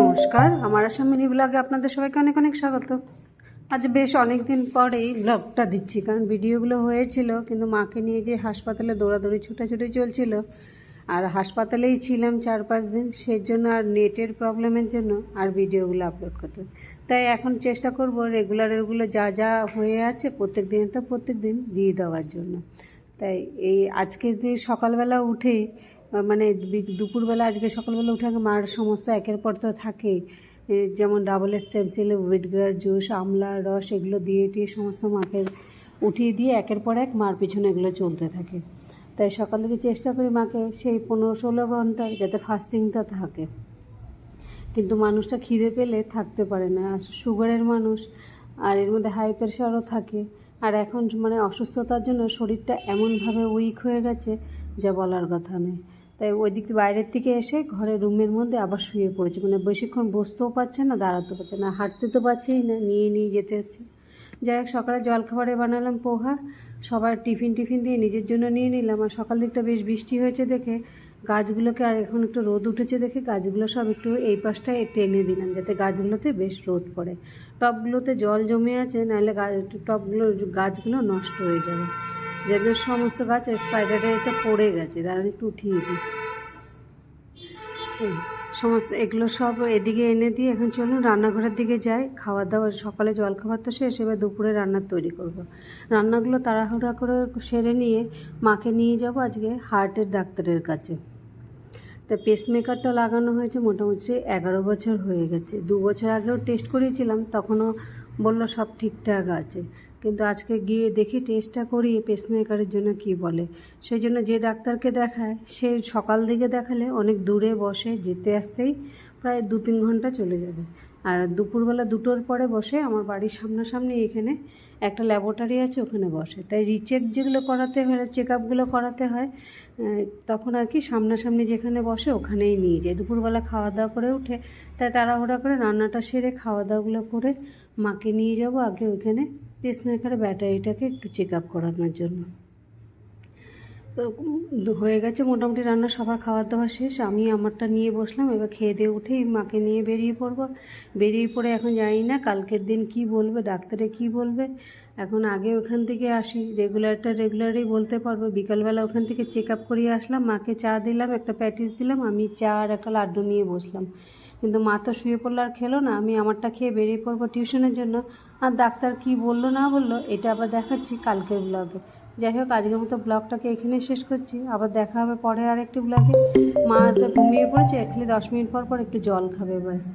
নমস্কার। আমার আসাম মিনি ব্লগে আপনাদের সবাইকে অনেক অনেক স্বাগত। আজ বেশ অনেক দিন পরেই ব্লগটা দিচ্ছি, কারণ ভিডিওগুলো হয়েছিল, কিন্তু মাকে নিয়ে যে হাসপাতালে দৌড়াদৌড়ি ছুটাছুটি চলছিল, আর হাসপাতালেই ছিলাম চার পাঁচ দিন, সেই জন্য আর নেটের প্রবলেমের জন্য আর ভিডিওগুলো আপলোড করতে তাই এখন চেষ্টা করব রেগুলার এগুলো যা যা হয়ে আছে প্রত্যেক দিনটা প্রত্যেক দিন দিয়ে দেওয়ার জন্য। তাই এই আজকে দিয়ে সকালবেলা উঠেই মানে দুপুরবেলা আজকে সকালবেলা উঠে মার সমস্ত একের পর তো থাকেই এ, যেমন ডাবল স্টেমসিল উইটগ্রাস জুস আমলা রস এগুলো দিয়ে টিয়ে সমস্ত মাকে উঠিয়ে দিয়ে একের পর এক মার পিছনে এগুলো চলতে থাকে। তাই সকাল থেকে চেষ্টা করি মাকে সেই পনেরো ষোলো ঘণ্টা যাতে ফাস্টিংটা থাকে। কিন্তু মানুষটা খিদে পেলে থাকতে পারে না। সুগারের মানুষ আর এর মধ্যে হাই প্রেশারও থাকে। আর এখন মানে অসুস্থতার জন্য শরীরটা এমনভাবে উইক হয়ে গেছে যা বলার কথা নেই তাই ওই দিক বাইরের থেকে এসে ঘরে রুমের মধ্যে আবার শুয়ে পড়েছে। মানে বেশিক্ষণ বসতেও পারছে না, দাঁড়াতেও পারছে না, হাঁটতে তো পারছেই না, নিয়ে নিয়ে যেতে হচ্ছে। যাই হোক, সকালে জলখাবারে বানালাম পোহা, সবার টিফিন টিফিন দিয়ে নিজের জন্য নিয়ে নিলাম। আর সকাল দিকটা বেশ বৃষ্টি হয়েছে দেখে, গাছগুলোকে আর এখন একটু রোদ উঠেছে দেখে গাছগুলো সব একটু এই পাশটায় টেনে দিলাম যাতে গাছগুলোতে বেশ রোদ পড়ে। টবগুলোতে জল জমে আছে, নাহলে টবগুলো গাছগুলো নষ্ট হয়ে যাবে। যেগুলো সমস্ত গাছ স্পাইডারে এটা পড়ে গেছে। দাঁড়ান, একটু উঠিয়ে দিই। সমস্ত, এগুলো সব এদিকে এনে দিয়ে এখন চলুন রান্নাঘরের দিকে যাই। খাওয়া দাওয়া, সকালে জল খাবার তো শেষ, এবার দুপুরে রান্নার তৈরি করব। রান্নাগুলো তাড়াহুড়া করে সেরে নিয়ে মাকে নিয়ে যাব আজকে হার্টের ডাক্তারের কাছে। তা পেসমেকারটা লাগানো হয়েছে মোটামুটি এগারো বছর হয়ে গেছে। দু বছর আগেও টেস্ট করিয়েছিলাম, তখনও বলল সব ঠিকঠাক আছে। কিন্তু আজকে গিয়ে দেখি টেস্টটা করিয়ে পেসমেকারের জন্য কি বলে। সেই জন্য যে ডাক্তারকে দেখায়, সে সকাল দিকে দেখালে অনেক দূরে বসে যেতে আসতেই প্রায় দু তিন ঘণ্টা চলে যাবে। আর দুপুরবেলা দুটোর পরে বসে আমার বাড়ির সামনাসামনি এখানে একটা ল্যাবরেটরি আছে, ওখানে বসে। তাই রিচেক যেগুলো করাতে হয় চেক আপগুলো করাতে হয় তখন আর কি সামনাসামনি যেখানে বসে ওখানেই নিয়ে যায়। দুপুরবেলা খাওয়া দাওয়া করে উঠে, তাই তাড়াহুড়া করে রান্নাটা সেরে খাওয়া দাওয়াগুলো করে মাকে নিয়ে যাব, আগে ওইখানে পেসমেকারে ব্যাটারিটাকে একটু চেক আপ করানোর জন্য। তো হয়ে গেছে মোটামুটি রান্না, সবার খাওয়া দাওয়া শেষ। আমি আমারটা নিয়ে বসলাম, এবার খেয়ে দিয়ে উঠেই মাকে নিয়ে বেরিয়ে পড়ব। বেরিয়ে পড়ে এখন জানি না কালকের দিন কি বলবে, ডাক্তারে কি বলবে। এখন আগে ওখান থেকে আসি, রেগুলারটা রেগুলারই বলতে পারব। বিকালবেলা ওখান থেকে চেক আপ করিয়ে আসলাম, মাকে চা দিলাম, একটা প্যাটিস দিলাম, আমি চা আর একটা লাড্ডু নিয়ে বসলাম। কিন্তু মা তো শুয়ে পড়ল আর খেলো না। আমি আমারটা খেয়ে বেরিয়ে পড়ব টিউশনের জন্য। আর ডাক্তার কি বলল না বলল, এটা আবার দেখাচ্ছি কালকের ব্লগে যাই হোক, আজকের মতো ব্লগটাকে এখানে শেষ করছি। আবার দেখা হবে পরে আর আরেকটি ব্লগে মা তো ঘুমিয়ে পড়েছে, খালি দশ মিনিট পর পর একটু জল খাবে, ব্যাস।